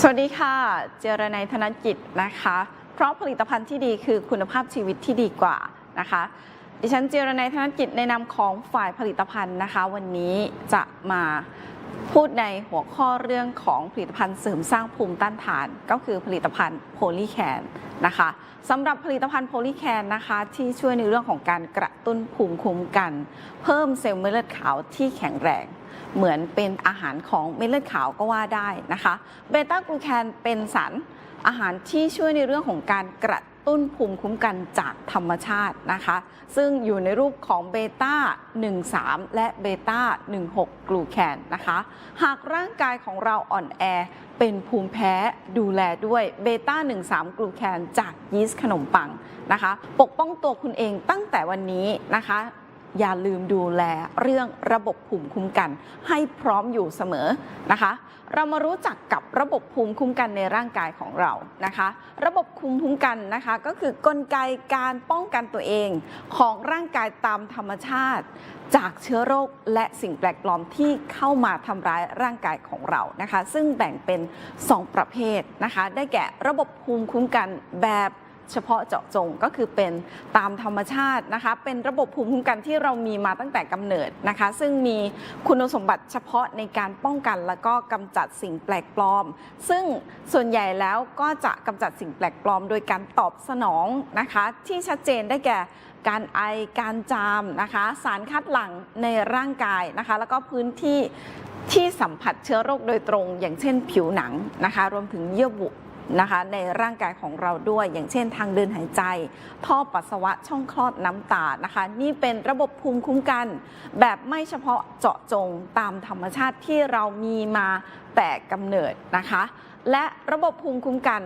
สวัสดีค่ะ เจรนายธนกิจนะคะ เพราะผลิตภัณฑ์ที่ดีคือคุณภาพชีวิตที่ดีกว่านะคะ ดิฉันเจรนายธนกิจในนามของฝ่ายผลิตภัณฑ์นะคะ วันนี้จะมาพูดในหัวข้อเรื่องของผลิตภัณฑ์เสริมสร้างภูมิต้านทาน ก็คือผลิตภัณฑ์โพลีแคน นะคะสำหรับผลิตภัณฑ์โพลีแคนนะคะที่ช่วยในเรื่องของการกระตุ้นภูมิคุ้มกัน เพิ่มเซลล์เม็ดเลือดขาวที่แข็งแรง เหมือนเป็นอาหารของเม็ดเลือดขาวก็ว่าได้นะคะเบต้ากลูแคนเป็นสารอาหารที่ช่วยในเรื่องของการกระ ตุ้นภูมิคุ้มกันจากธรรมชาตินะคะ ซึ่งอยู่ในรูปของเบต้า 13 และเบต้า 16 กลูแคนนะคะ หากร่างกายของเราอ่อนแอเป็นภูมิแพ้ดูแลด้วยเบต้า 13 กลูแคนจากยีสต์ขนมปังนะคะ ปกป้องตัวคุณเองตั้งแต่วันนี้นะคะ อย่าลืมดูแลเรื่องระบบภูมิคุ้มกันให้พร้อมอยู่เสมอนะคะ เรามารู้จักกับระบบภูมิคุ้มกันในร่างกายของเรานะคะ ระบบภูมิคุ้มกันนะคะ ก็คือกลไกการป้องกันตัวเองของร่างกายตามธรรมชาติ จากเชื้อโรคและสิ่งแปลกปลอมที่เข้ามาทำร้ายร่างกายของเรานะคะ ซึ่งแบ่งเป็น 2 ประเภทนะคะ ได้แก่ระบบภูมิคุ้มกันแบบ เฉพาะเจาะจงก็คือเป็นตามธรรมชาตินะคะ เป็นระบบภูมิคุ้มกันที่เรามีมาตั้งแต่กำเนิดนะคะ ซึ่งมีคุณสมบัติเฉพาะในการป้องกันแล้วก็กำจัดสิ่งแปลกปลอม ซึ่งส่วนใหญ่แล้วก็จะกำจัดสิ่งแปลกปลอม โดยการตอบสนองนะคะ ที่ชัดเจนได้แก่การไอ การจามนะคะ สารคัดหลั่งในร่างกายนะคะ แล้วก็พื้นที่ที่สัมผัสเชื้อโรคโดยตรง อย่างเช่นผิวหนังนะคะ รวมถึงเยื่อบุ นะคะในร่างกายของเราด้วย อย่างเช่นทางเดินหายใจ ท่อปัสสาวะช่องคลอดน้ำตานะคะ นี่เป็นระบบภูมิคุ้มกัน แบบไม่เฉพาะเจาะจงตามธรรมชาติที่เรามีมาแต่กำเนิดนะคะ และระบบภูมิคุ้มกัน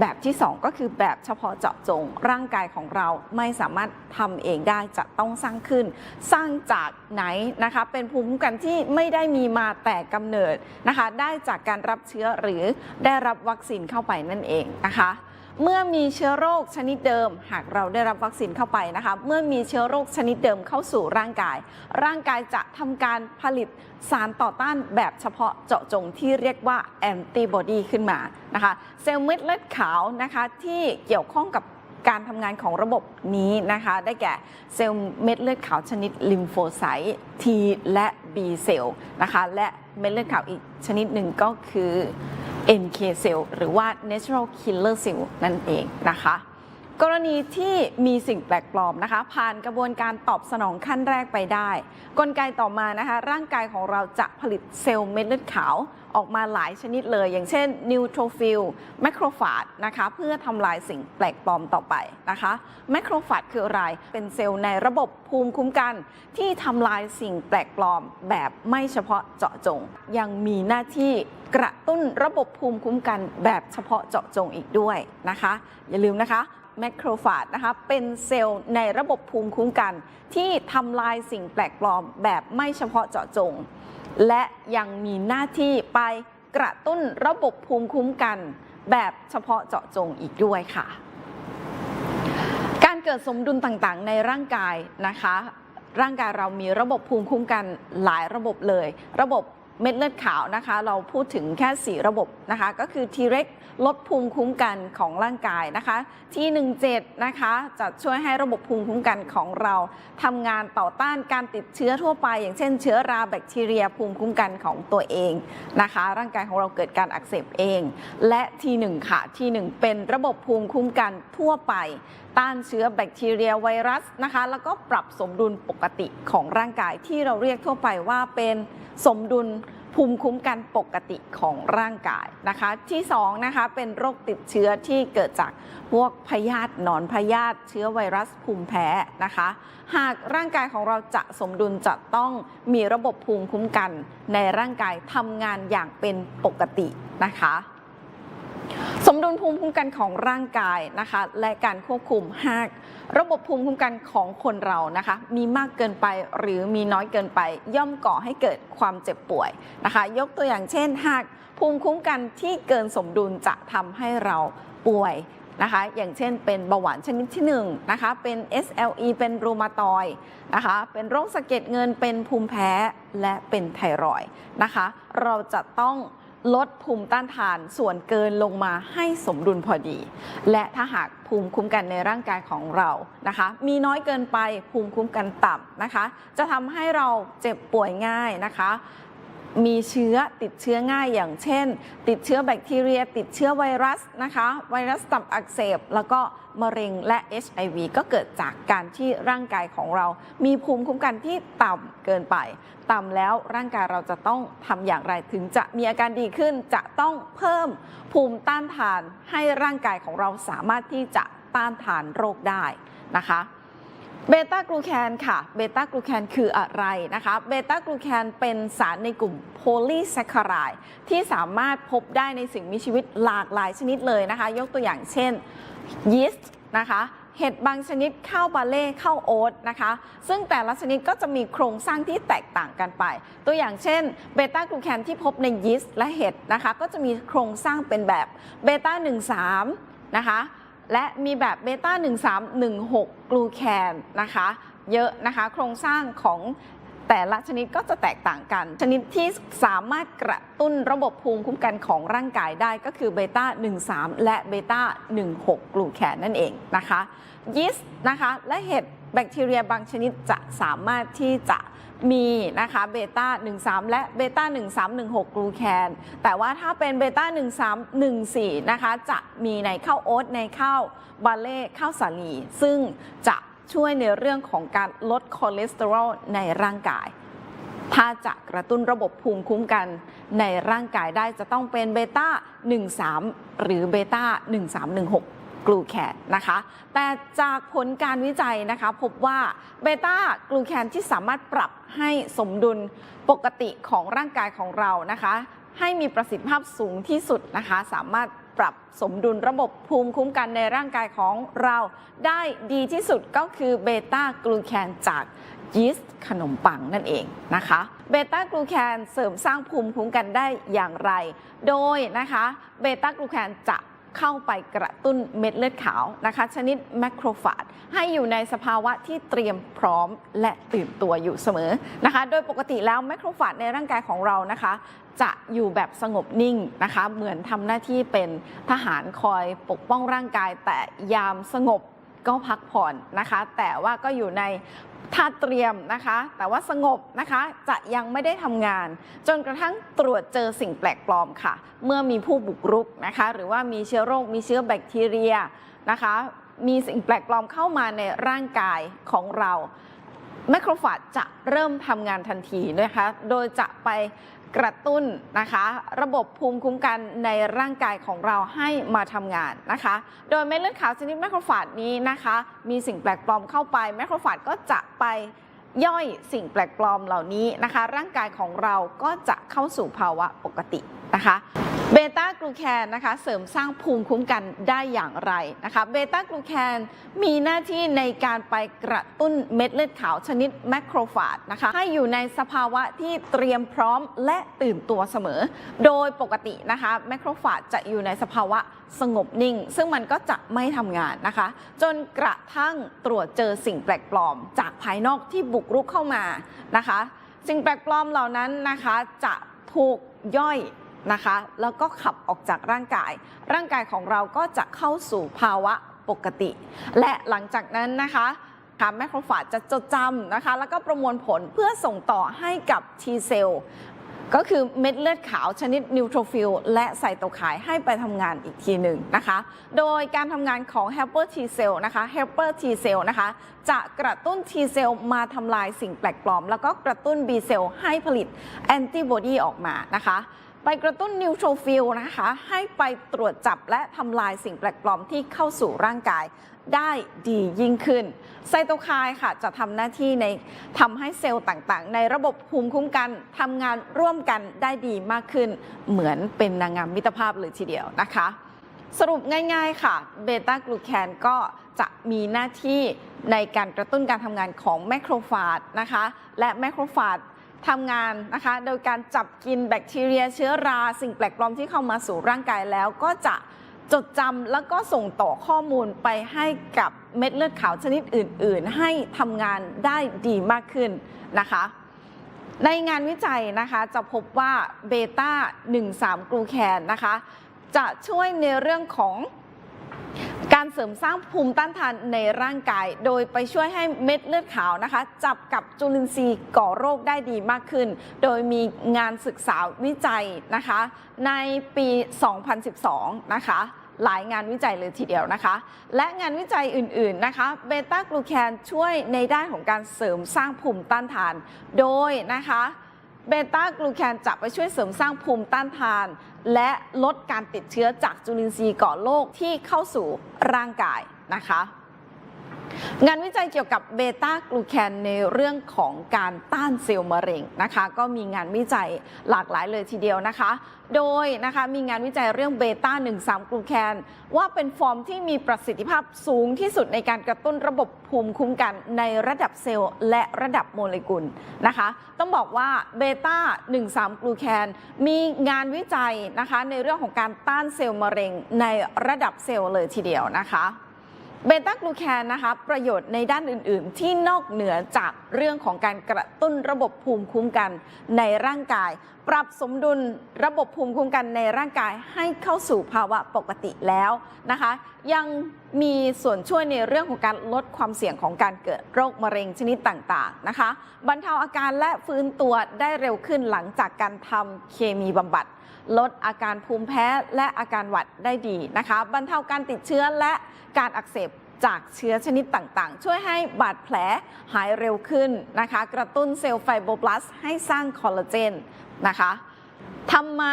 แบบที่ 2 ก็คือแบบเฉพาะเจาะจงร่างกายของเราไม่สามารถทำเองได้จะต้องสร้างขึ้น สร้างจากไหนนะคะ เป็นภูมิคุ้มกันที่ไม่ได้มีมาแต่กำเนิดนะคะ ได้จากการรับเชื้อหรือได้รับวัคซีนเข้าไปนั่นเองนะคะ เมื่อมีเชื้อโรคชนิดเดิม หากเราได้รับวัคซีนเข้าไปนะคะ เมื่อมีเชื้อโรคชนิดเดิมเข้าสู่ร่างกาย ร่างกายจะทำการผลิตสารต่อต้านแบบเฉพาะเจาะจงที่เรียกว่าแอนติบอดีขึ้นมานะคะ เซลล์เม็ดเลือดขาวนะคะที่เกี่ยวข้องกับการทำงานของระบบนี้นะคะ ได้แก่เซลล์เม็ดเลือดขาวชนิดลิมโฟไซต์ T และ B เซลล์นะคะ และเม็ดเลือดขาวอีกชนิดหนึ่งก็คือ NK cell หรือว่า natural killer cell นั่นเองนะคะ กรณีที่มีสิ่งแปลกปลอมนะคะ ผ่านกระบวนการตอบสนองขั้นแรกไปได้ กลไกต่อมานะคะ ร่างกายของเราจะผลิตเซลล์เม็ดเลือดขาว ออกมาหลายชนิดเลย อย่างเช่นนิวโทรฟิลแมคโครฟาจนะคะเพื่อทำลายสิ่งแปลกปลอมต่อไปนะคะแมคโครฟาจคืออะไร เป็นเซลล์ในระบบภูมิคุ้มกัน ที่ทำลายสิ่งแปลกปลอมแบบไม่เฉพาะเจาะจง ยังมีหน้าที่กระตุ้นระบบภูมิคุ้มกันแบบเฉพาะเจาะจงอีกด้วยนะคะ อย่าลืมนะคะแมคโครฟาจนะคะเป็นเซลล์ในระบบภูมิคุ้มกัน ที่ทำลายสิ่งแปลกปลอมแบบไม่เฉพาะเจาะจง และยังมีหน้าที่ไปกระตุ้นระบบภูมิคุ้มกัน แบบเฉพาะเจาะจงอีกด้วยค่ะ การเกิดสมดุลต่างๆ ในร่างกายนะคะ ร่างกายเรามีระบบภูมิคุ้มกันหลายระบบเลย ระบบ เม็ดเลือดขาวนะคะ เราพูดถึงแค่ 4 ระบบนะคะ ก็คือ T-REX ลดภูมิคุ้มกันของร่างกายนะคะ T17 นะคะ จะช่วยให้ระบบภูมิคุ้มกันของเราทำงานต่อต้านการติดเชื้อทั่วไป อย่างเช่นเชื้อราแบคทีเรียภูมิคุ้มกันของตัวเองนะคะ ร่างกายของเราเกิดการอักเสบเอง และ T1 ค่ะ T1 เป็นระบบภูมิคุ้มกันทั่วไป ต้านเชื้อแบคทีเรียไวรัสนะคะ แล้วก็ปรับสมดุลปกติของร่างกายที่เราเรียกทั่วไปว่าเป็นสมดุล ภูมิคุ้มกันปกติของร่างกายนะคะ ที่2นะคะเป็นโรคติดเชื้อที่เกิดจากพวกพยาธิหนอนพยาธิเชื้อไวรัสภูมิแพ้นะคะ หากร่างกายของเราจะสมดุลจะต้องมีระบบภูมิคุ้มกัน ในร่างกายทำงานอย่างเป็นปกตินะคะ สมดุลภูมิคุ้มกันของร่างกายนะคะและการควบคุมหากระบบภูมิคุ้มกันของคนเรานะคะมีมากเกินไปหรือมีน้อยเกินไป ย่อมก่อให้เกิดความเจ็บป่วยนะคะ ยกตัวอย่างเช่น หากภูมิคุ้มกันที่เกินสมดุลจะทำให้เราป่วยนะคะ อย่างเช่นเป็นเบาหวานชนิดที่1นะคะ เป็น SLE เป็นรูมาตอยนะคะ เป็นโรคสะเก็ดเงิน เป็นภูมิแพ้ และเป็นไทรอยนะคะ เราจะต้อง ลดภูมิต้านทานส่วนเกินลงมาให้สมดุลพอดี และถ้าหากภูมิคุ้มกันในร่างกายของเรานะคะ มีน้อยเกินไปภูมิคุ้มกันต่ำนะคะ จะทำให้เราเจ็บป่วยง่ายนะคะ มีเชื้อติดเชื้อง่ายอย่างเช่น ติดเชื้อแบคทีเรีย ติดเชื้อไวรัสนะคะ ไวรัสตับอักเสบ แล้วก็มะเร็งและ HIV ก็เกิดจากการที่ร่างกายของเรา มีภูมิคุ้มกันที่ต่ำเกินไป ต่ำแล้วร่างกายเราจะต้องทำอย่างไรถึงจะมีอาการดีขึ้น จะต้องเพิ่มภูมิต้านทานให้ร่างกายของเราสามารถที่จะต้านทานโรคได้นะคะ เบต้ากลูแคนค่ะ เบต้ากลูแคนคืออะไรนะคะ เบต้ากลูแคนเป็นสารในกลุ่มโพลีแซคคารายที่สามารถพบได้ในสิ่งมีชีวิตหลากหลายชนิดเลยนะคะ ยกตัวอย่างเช่นยีสต์นะคะเห็ดบางชนิดข้าวบาเล่ข้าวโอ๊ตนะคะ ซึ่งแต่ละชนิดก็จะมีโครงสร้างที่แตกต่างกันไป ตัวอย่างเช่นเบต้ากลูแคนที่พบในยีสต์และเห็ดนะคะ ก็จะมีโครงสร้างเป็นแบบเบต้า 13 นะคะ และมีแบบเบต้า1316 กลูแคนนะคะ เยอะนะคะ โครงสร้างของแต่ละชนิดก็จะแตกต่างกัน ชนิดที่สามารถกระตุ้นระบบภูมิคุ้มกันของร่างกายได้ก็คือเบต้า 13 และเบต้า 16 กลูแคนนั่นเองนะคะยีสต์นะคะ และเห็ดแบคทีเรียบางชนิดจะสามารถที่จะ มีนะคะเบต้า13 และเบต้า1316 กลูแคน แต่ว่าถ้าเป็นเบต้า1314 นะคะ จะมีในข้าวโอ๊ตในข้าวบาเล่ข้าวสาลี ซึ่งจะช่วยในเรื่องของการลดคอเลสเตอรอลในร่างกาย ถ้าจะกระตุ้นระบบภูมิคุ้มกันในร่างกายได้จะต้องเป็นเบต้า13 หรือเบต้า1316 กลูแคนนะคะ แต่จากผลการวิจัยนะคะพบว่าเบต้ากลูแคนที่สามารถปรับให้สมดุลปกติของร่างกายของเรานะคะ ให้มีประสิทธิภาพสูงที่สุดนะคะ สามารถปรับสมดุลระบบภูมิคุ้มกันในร่างกายของเราได้ดีที่สุดก็คือเบต้ากลูแคนจากยีสต์ขนมปังนั่นเองนะคะเบต้ากลูแคนเสริมสร้างภูมิคุ้มกันได้อย่างไร โดยนะคะเบต้ากลูแคนจะ เข้าไปกระตุ้นเม็ดเลือดขาวนะคะ ชนิดแมคโครฟาจให้อยู่ในสภาวะที่เตรียมพร้อมและตื่นตัวอยู่เสมอนะคะ โดยปกติแล้วแมคโครฟาจในร่างกายของเรานะคะ จะอยู่แบบสงบนิ่งนะคะ เหมือนทำหน้าที่เป็นทหารคอยปกป้องร่างกาย แต่ยามสงบก็พักผ่อนนะคะ แต่ว่าก็อยู่ใน ท่าเตรียมนะคะ แต่ว่าสงบนะคะจะยังไม่ได้ทำงาน จนกระทั่งตรวจเจอสิ่งแปลกปลอมค่ะ เมื่อมีผู้บุกรุกนะคะ หรือว่ามีเชื้อโรคมีเชื้อแบคทีเรียนะคะ มีสิ่งแปลกปลอมเข้ามาในร่างกายของเราแมคโครฟาจจะเริ่มทำงานทันทีนะคะ โดยจะไป กระตุ้นนะคะ ระบบภูมิคุ้มกันในร่างกายของเราให้มาทำงานนะคะ โดยเม็ดเลือดขาวชนิดแมคโครฟาจนี้นะคะ มีสิ่งแปลกปลอมเข้าไปแมคโครฟาจก็จะไปย่อยสิ่งแปลกปลอมเหล่านี้นะคะ ร่างกายของเราก็จะเข้าสู่ภาวะปกตินะคะ เบต้ากลูแคนนะคะเสริมสร้างภูมิคุ้มกันได้อย่างไรนะคะเบต้ากลูแคนมีหน้าที่ในการไปกระตุ้นเม็ดเลือดขาวชนิดแมคโครฟาจนะคะให้อยู่ในสภาวะที่เตรียมพร้อมและตื่นตัวเสมอ โดยปกตินะคะแมคโครฟาจจะอยู่ในสภาวะสงบนิ่ง ซึ่งมันก็จะไม่ทำงานนะคะ จนกระทั่งตรวจเจอสิ่งแปลกปลอม จากภายนอกที่บุกรุกเข้ามานะคะ สิ่งแปลกปลอมเหล่านั้นนะคะจะถูกย่อย นะคะ แล้วก็ขับออกจากร่างกาย ร่างกายของเราก็จะเข้าสู่ภาวะปกติ และหลังจากนั้นนะคะค่ะแมคโครฟาจจะจดจำนะคะ แล้วก็ประมวลผลเพื่อส่งต่อให้กับ T เซลล์ก็คือเม็ดเลือดขาวชนิดนิวโทรฟิลและไซโตไคน์ให้ไปทำงานอีกทีหนึ่งนะคะ โดยการทำงานของ helper T cell นะคะ helper T cell นะคะ จะกระตุ้น T cell มาทำลายสิ่งแปลกปลอม แล้วก็กระตุ้น B cell ให้ผลิตแอนติบอดีออกมานะคะ ไปกระตุ้นนิวโทรฟิลนะคะ ให้ไปตรวจจับและทำลายสิ่งแปลกปลอมที่เข้าสู่ร่างกายได้ดียิ่งขึ้น ไซโตไคน์ค่ะจะทำหน้าที่ในทำให้เซลล์ต่างๆ ในระบบภูมิคุ้มกันทำงานร่วมกันได้ดีมากขึ้น เหมือนเป็นนางงามมิตรภาพเลยทีเดียวนะคะ สรุปง่าย ๆค่ะเบต้ากลูแคนก็จะมีหน้าที่ในการกระตุ้นการทำงานของแมคโครฟาจนะคะ และแมคโครฟาจ ทำงานนะคะ โดยการจับกินแบคทีเรียเชื้อรา สิ่งแปลกปลอมที่เข้ามาสู่ร่างกายแล้วก็จะจดจำแล้วก็ส่งต่อข้อมูลไปให้กับเม็ดเลือดขาวชนิดอื่น ๆ ให้ทำงานได้ดีมากขึ้นนะคะ ในงานวิจัยนะคะจะพบว่าเบต้า 13 กลูแคนนะคะ จะช่วยในเรื่องของ การเสริมสร้างภูมิต้านทานในร่างกาย โดยไปช่วยให้เม็ดเลือดขาวนะคะ จับกับจุลินทรีย์ก่อโรคได้ดีมากขึ้น โดยมีงานศึกษาวิจัยนะคะ ในปี 2012 นะคะหลายงานวิจัยเลยทีเดียวนะคะ และงานวิจัยอื่น ๆ นะคะ เบต้ากลูแคนช่วยในด้านของการเสริมสร้างภูมิต้านทาน โดยนะคะ เบต้ากลูแคนจะไปช่วยเสริมสร้างภูมิต้านทาน และลดการติดเชื้อจากจุลินทรีย์ก่อโรคที่เข้าสู่ร่างกายนะคะ งานวิจัยเกี่ยวกับเบต้ากลูแคนในเรื่องของการต้านเซลล์มะเร็งนะคะ ก็มีงานวิจัยหลากหลายเลยทีเดียวนะคะ โดยนะคะมีงานวิจัยเรื่องเบต้า13กลูแคนว่าเป็นฟอร์มที่มีประสิทธิภาพสูงที่สุดในการกระตุ้นระบบภูมิคุ้มกันในระดับเซลล์และระดับโมเลกุลนะคะ ต้องบอกว่าเบต้า13กลูแคนมีงานวิจัยนะคะในเรื่องของการต้านเซลล์มะเร็งในระดับเซลล์เลยทีเดียวนะคะ เบต้ากลูแคนนะคะประโยชน์ในด้านอื่น ๆ ที่นอกเหนือจากเรื่องของการกระตุ้นระบบภูมิคุ้มกันในร่างกายปรับสมดุลระบบภูมิคุ้มกันในร่างกายให้เข้าสู่ภาวะปกติแล้วนะคะ ยังมีส่วนช่วยในเรื่องของการลดความเสี่ยงของการเกิดโรคมะเร็งชนิดต่างๆนะคะ บรรเทาอาการและฟื้นตัวได้เร็วขึ้นหลังจากการทำเคมีบำบัด ลดอาการภูมิแพ้และอาการหวัดได้ดีนะคะ บรรเทาการติดเชื้อและการอักเสบจากเชื้อชนิดต่างๆ ช่วยให้บาดแผลหายเร็วขึ้นนะคะ กระตุ้นเซลล์ไฟโบพลาสให้สร้างคอลลาเจน นะคะทำไม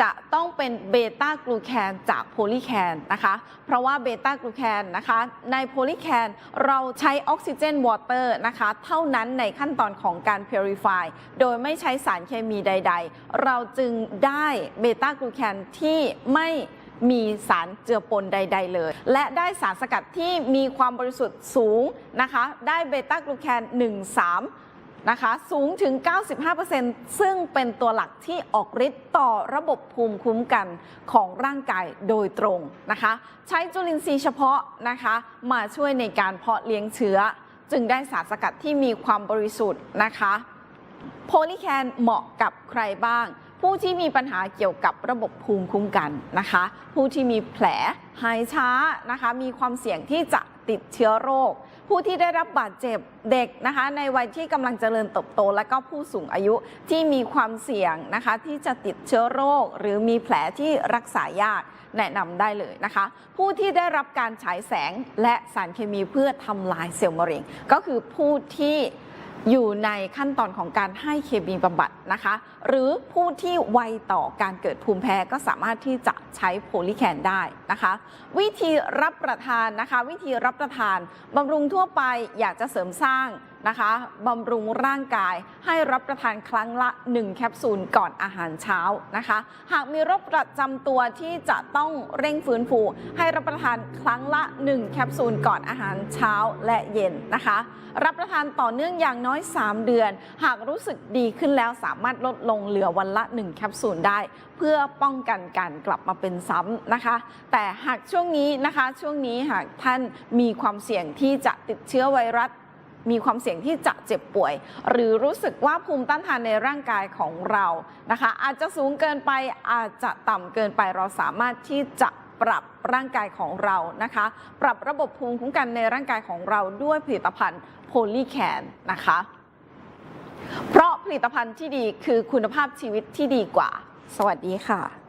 จะต้องเป็นเบต้ากลูแคนจากโพลีแคนนะคะ เพราะว่าเบต้ากลูแคนนะคะ ในโพลีแคนเราใช้ออกซิเจนวอเตอร์นะคะ เท่านั้นในขั้นตอนของการ Purify โดยไม่ใช้สารเคมีใด ๆ เราจึงได้เบต้ากลูแคนที่ไม่มีสารเจือปนใด ๆ เลย และได้สารสกัดที่มีความบริสุทธิ์สูงนะคะ ได้เบต้ากลูแคน 13 นะคะสูงถึง 95%ซึ่งเป็นตัวหลักที่ออกฤทธิ์ต่อระบบภูมิคุ้มกันของร่างกายโดยตรงนะคะ ใช้จุลินทรีย์เฉพาะนะคะมาช่วยในการเพาะเลี้ยงเชื้อ จึงได้สารสกัดที่มีความบริสุทธิ์นะคะ โพลีแคนเหมาะกับใครบ้าง ผู้ที่มีปัญหาเกี่ยวกับระบบภูมิคุ้มกันนะคะ ผู้ที่มีแผลหายช้านะคะ มีความเสี่ยงที่จะติดเชื้อโรค ผู้ที่ได้รับบาดเจ็บเด็กนะคะในวัยที่กำลังเจริญเติบโต และก็ผู้สูงอายุที่มีความเสี่ยงนะคะที่จะติดเชื้อโรค หรือมีแผลที่รักษายากแนะนำได้เลยนะคะ ผู้ที่ได้รับการฉายแสงและสารเคมีเพื่อทำลายเซลล์มะเร็ง ก็คือผู้ที่ อยู่ในขั้นตอนของการให้เคมีบำบัดนะคะ หรือผู้ที่ไวต่อการเกิดภูมิแพ้ก็สามารถที่จะใช้โพลีแคนได้นะคะ วิธีรับประทานนะคะ วิธีรับประทานบำรุงทั่วไปอยากจะเสริมสร้าง นะคะบำรุงร่างกายให้รับประทานครั้งละ 1 แคปซูลก่อนอาหารเช้านะคะ หากมีโรคประจำตัวที่จะต้องเร่งฟื้นฟู ให้รับประทานครั้งละ 1 แคปซูลก่อนอาหารเช้าและเย็นนะคะ รับประทานต่อเนื่องอย่างน้อย 3 เดือน หากรู้สึกดีขึ้นแล้วสามารถลดลงเหลือวันละ 1 แคปซูลได้ เพื่อป้องกันการกลับมาเป็นซ้ำนะคะ แต่หากช่วงนี้นะคะช่วงนี้หากท่านมีความเสี่ยงที่จะติดเชื้อไวรัส มีความเสี่ยงที่จะเจ็บป่วย หรือรู้สึกว่าภูมิต้านทานในร่างกายของเรานะคะ อาจจะสูงเกินไปอาจจะต่ำเกินไปเราสามารถที่จะปรับร่างกายของเรานะคะ ปรับระบบภูมิคุ้มกันในร่างกายของเราด้วยผลิตภัณฑ์โพลีแคนนะคะ เพราะผลิตภัณฑ์ที่ดีคือคุณภาพชีวิตที่ดีกว่า สวัสดีค่ะ